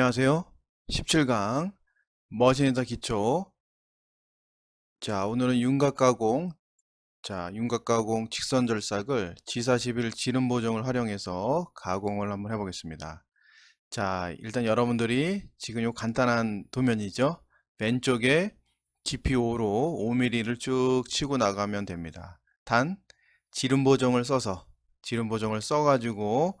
안녕하세요. 17강 머신에서 기초 자 오늘은 윤곽가공 자 윤곽가공 직선절삭을 G41 지름 보정을 활용해서 가공을 한번 해보겠습니다. 자 일단 여러분들이 지금 요 간단한 도면이죠. 왼쪽에 GP5로 5mm를 쭉 치고 나가면 됩니다. 단 지름 보정을 써서 지름 보정을 써가지고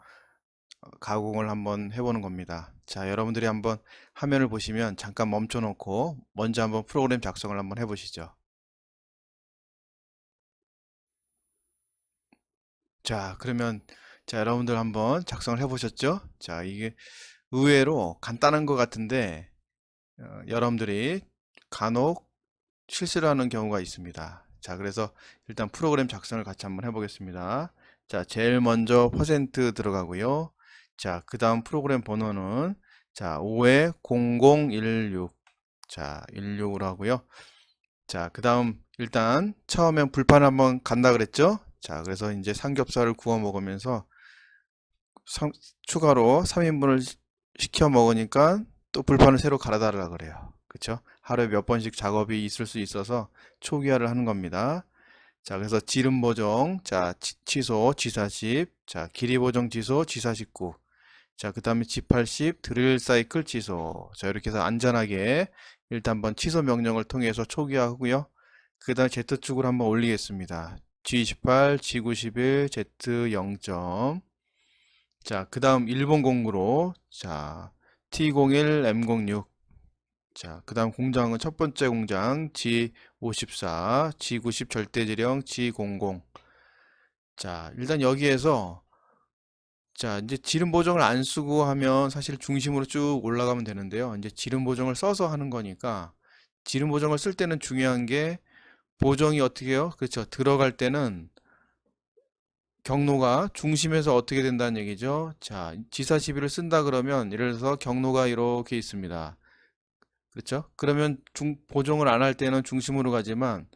어, 가공을 한번 해보는 겁니다. 자, 여러분들이 한번 화면을 보시면 잠깐 멈춰 놓고 먼저 한번 프로그램 작성을 한번 해 보시죠. 자, 그러면 자, 여러분들 한번 작성을 해 보셨죠? 자, 이게 의외로 간단한 것 같은데 어, 여러분들이 간혹 실수를 하는 경우가 있습니다. 자, 그래서 일단 프로그램 작성을 같이 한번 해보겠습니다. 자, 제일 먼저 퍼센트 들어가고요. 자, 그 다음 프로그램 번호는 자, 5에 0016. 자, 16으로 하고요. 자, 그 다음 일단 처음엔 불판 한번 간다 그랬죠? 자, 그래서 이제 삼겹살을 구워 먹으면서 삼- 추가로 3인분을 시켜 먹으니까 또 불판을 새로 갈아달라 그래요. 그쵸? 하루에 몇 번씩 작업이 있을 수 있어서 초기화를 하는 겁니다. 자, 그래서 지름 보정, 자, 치- 취소, G40, 자, 길이 보정 취소, G49, 자, 그 다음에 G80 드릴 사이클 취소. 자, 이렇게 해서 안전하게 일단 한번 취소 명령을 통해서 초기화하고요. 그 다음에 Z축으로 한번 올리겠습니다. G28, G91, Z0점. 자, 그 다음 일본 공구로, 자, T01, M06. 자, 그 다음 공장은 첫 번째 공장 G54, G90 절대지령 G00. 자, 일단 여기에서 자, 이제 지름 보정을 안 쓰고 하면 사실 중심으로 쭉 올라가면 되는데요. 이제 지름 보정을 써서 하는 거니까 지름 보정을 쓸 때는 중요한 게 보정이 어떻게 해요? 그렇죠. 들어갈 때는 경로가 중심에서 어떻게 된다는 얘기죠. 자, G41을 쓴다 그러면 예를 들어서 경로가 이렇게 있습니다. 그렇죠? 그러면 중, 보정을 안 할 때는 중심으로 가지만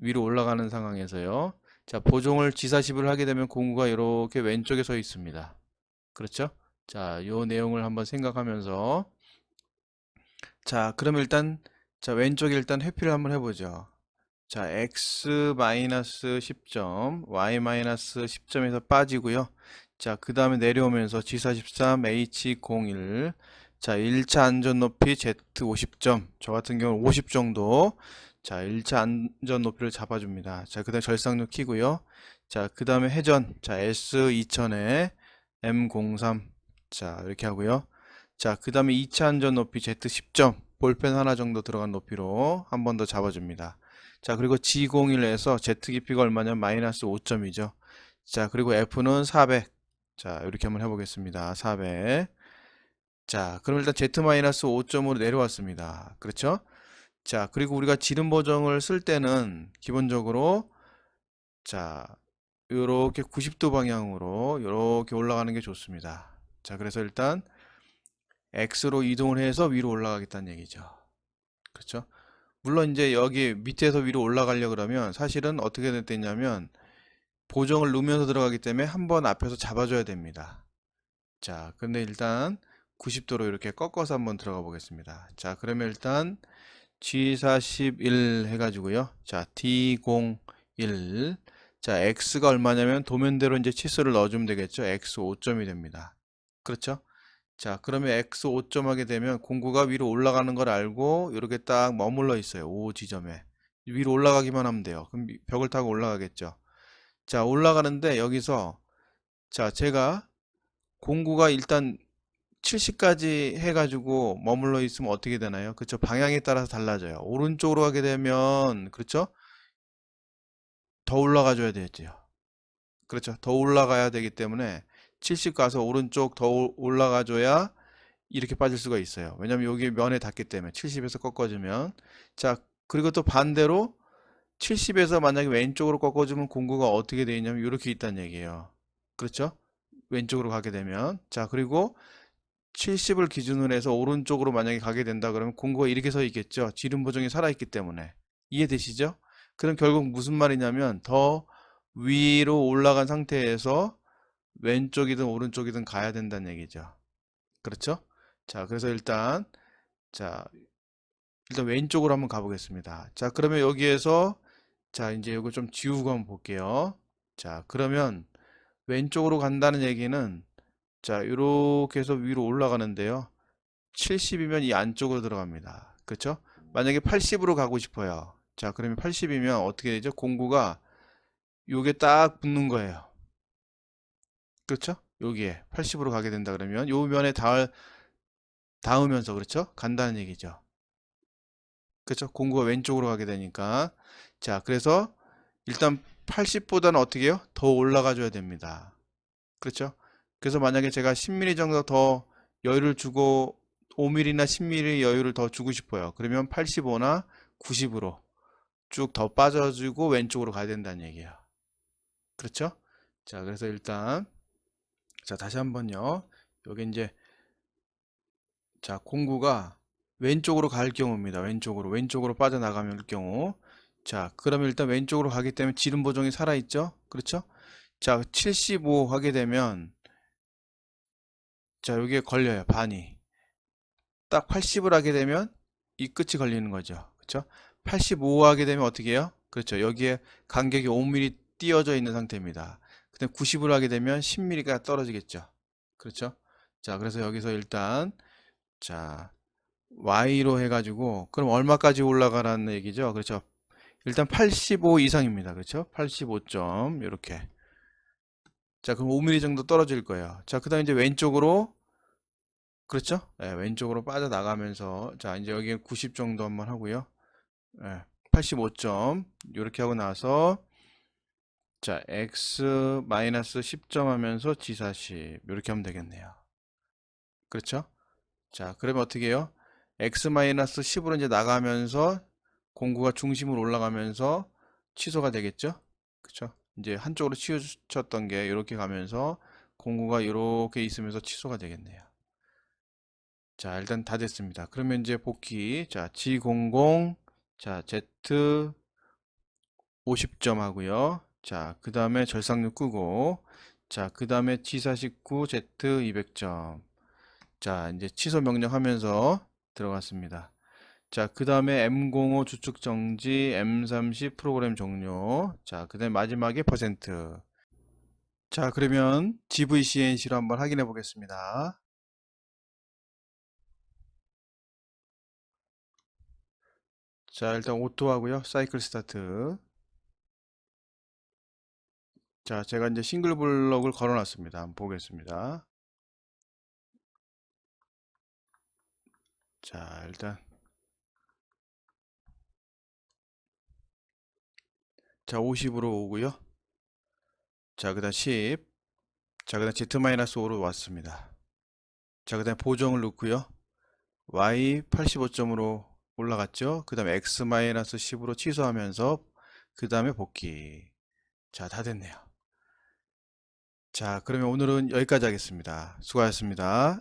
위로 올라가는 상황에서요. 자, 보정을 G40을 하게 되면 공구가 이렇게 왼쪽에 서 있습니다. 그렇죠? 자, 요 내용을 한번 생각하면서 자, 그럼 일단 자, 왼쪽에 일단 회피를 한번 해 보죠. 자, x-10점, y-10점에서 빠지고요. 자, 그 다음에 내려오면서 G43, H01 자, 1차 안전 높이 Z50점 저 같은 경우는 50 정도 자, 1차 안전 높이를 잡아줍니다. 자, 그 다음에 절삭력 키고요. 자, 그 다음에 회전 자, S2000에 M03. 자 이렇게 하고요. 자그 다음에 2차 안전 높이 Z10점 볼펜 하나 정도 들어간 높이로 한 번 더 잡아줍니다. 자 그리고 G01에서 Z 깊이가 얼마냐면 마이너스 5점이죠. 자 그리고 F는 400 자 이렇게 한번 해보겠습니다. 400 자 그럼 일단 Z-5점으로 내려왔습니다. 그렇죠? 자 그리고 우리가 지름 보정을 쓸 때는 기본적으로 자 이렇게 90도 방향으로 이렇게 올라가는 게 좋습니다. 자, 그래서 일단 X로 이동을 해서 위로 올라가겠다는 얘기죠. 그렇죠? 물론 이제 여기 밑에서 위로 올라가려 그러면 사실은 어떻게 됐냐면 보정을 누면서 들어가기 때문에 한 번 앞에서 잡아줘야 됩니다. 자, 근데 일단 90도로 이렇게 꺾어서 한번 들어가 보겠습니다. 자, 그러면 일단 G41 해가지고요. 자, D01 자, x가 얼마냐면 도면대로 이제 치수를 넣어주면 되겠죠. x 5점이 됩니다. 그렇죠? 자, 그러면 x 5점 하게 되면 공구가 위로 올라가는 걸 알고 이렇게 딱 머물러 있어요. 5 지점에. 위로 올라가기만 하면 돼요. 그럼 벽을 타고 올라가겠죠. 자, 올라가는데 여기서 자, 제가 공구가 일단 70까지 해가지고 머물러 있으면 어떻게 되나요? 그렇죠? 방향에 따라서 달라져요. 오른쪽으로 가게 되면 그렇죠? 더 올라가 줘야 되죠. 그렇죠. 더 올라가야 되기 때문에 70 가서 오른쪽 더 올라가 줘야 이렇게 빠질 수가 있어요. 왜냐면 여기 면에 닿기 때문에 70에서 꺾어주면 자 그리고 또 반대로 70에서 만약에 왼쪽으로 꺾어주면 공구가 어떻게 되어 있냐면 이렇게 있다는 얘기예요. 그렇죠? 왼쪽으로 가게 되면 자 그리고 70을 기준으로 해서 오른쪽으로 만약에 가게 된다 그러면 공구가 이렇게 서 있겠죠. 지름 보정이 살아있기 때문에 이해되시죠? 그럼 결국 무슨 말이냐면 더 위로 올라간 상태에서 왼쪽이든 오른쪽이든 가야 된다는 얘기죠. 그렇죠? 자, 그래서 일단, 자, 일단 왼쪽으로 한번 가보겠습니다. 자, 그러면 여기에서, 자, 이제 이거 좀 지우고 한번 볼게요. 자, 그러면 왼쪽으로 간다는 얘기는, 자, 이렇게 해서 위로 올라가는데요. 70이면 이 안쪽으로 들어갑니다. 그렇죠? 만약에 80으로 가고 싶어요. 자, 그러면 80이면 어떻게 되죠? 공구가 요게 딱 붙는 거예요. 그렇죠? 여기에 80으로 가게 된다 그러면 요 면에 닿을, 닿으면서 그렇죠? 간다는 얘기죠. 그렇죠? 공구가 왼쪽으로 가게 되니까 자, 그래서 일단 80보다는 어떻게 해요? 더 올라가 줘야 됩니다. 그렇죠? 그래서 만약에 제가 10mm 정도 더 여유를 주고 5mm나 10mm 여유를 더 주고 싶어요. 그러면 85나 90으로 쭉 더 빠져주고 왼쪽으로 가야 된다는 얘기예요. 그렇죠? 자, 그래서 일단 자, 다시 한번요. 여기 이제 자, 공구가 왼쪽으로 갈 경우입니다. 왼쪽으로 왼쪽으로 빠져나가면 경우 자, 그러면 일단 왼쪽으로 가기 때문에 지름 보정이 살아 있죠? 그렇죠? 자, 75 하게 되면 자, 여기에 걸려요. 반이. 딱 80을 하게 되면 이 끝이 걸리는 거죠. 그렇죠? 85 하게 되면 어떻게 해요? 그렇죠. 여기에 간격이 5mm 띄어져 있는 상태입니다. 근데 90을 하게 되면 10mm가 떨어지겠죠. 그렇죠? 자, 그래서 여기서 일단 자, Y로 해가지고 그럼 얼마까지 올라가라는 얘기죠. 그렇죠? 일단 85 이상입니다. 그렇죠? 85점 이렇게. 자, 그럼 5mm 정도 떨어질 거예요. 자, 그다음 이제 왼쪽으로 그렇죠? 네, 왼쪽으로 빠져 나가면서 자, 이제 여기 90 정도 한번 하고요. 네, 85점 이렇게 하고 나서 자, x 마이너스 10점 하면서 G40 이렇게 하면 되겠네요. 그렇죠? 자, 그러면 어떻게 해요? x 마이너스 10으로 이제 나가면서 공구가 중심으로 올라가면서 취소가 되겠죠? 그렇죠? 이제 한쪽으로 치우쳤던 게 이렇게 가면서 공구가 이렇게 있으면서 취소가 되겠네요. 자, 일단 다 됐습니다. 그러면 이제 복귀. 자, G00, 자, Z 50점 하고요. 자, 그 다음에 절삭률 끄고, 자, 그 다음에 G49, Z 200점. 자, 이제 취소 명령 하면서 들어갔습니다. 자, 그 다음에 M05 주축 정지, M30 프로그램 종료. 자, 그 다음에 마지막에 퍼센트. 자, 그러면 GVCNC로 한번 확인해 보겠습니다. 자, 일단 오토 하고요. 사이클 스타트. 자, 제가 이제 싱글 블럭을 걸어 놨습니다. 한번 보겠습니다. 자, 일단 자, 50으로 오고요. 자, 그 다음 10. 자, 그 다음 Z-5로 왔습니다. 자, 그 다음 보정을 넣고요. Y 85점으로 올라갔죠? 그 다음에 x-10으로 취소하면서 그 다음에 복귀. 자 다 됐네요. 자 그러면 오늘은 여기까지 하겠습니다. 수고하셨습니다.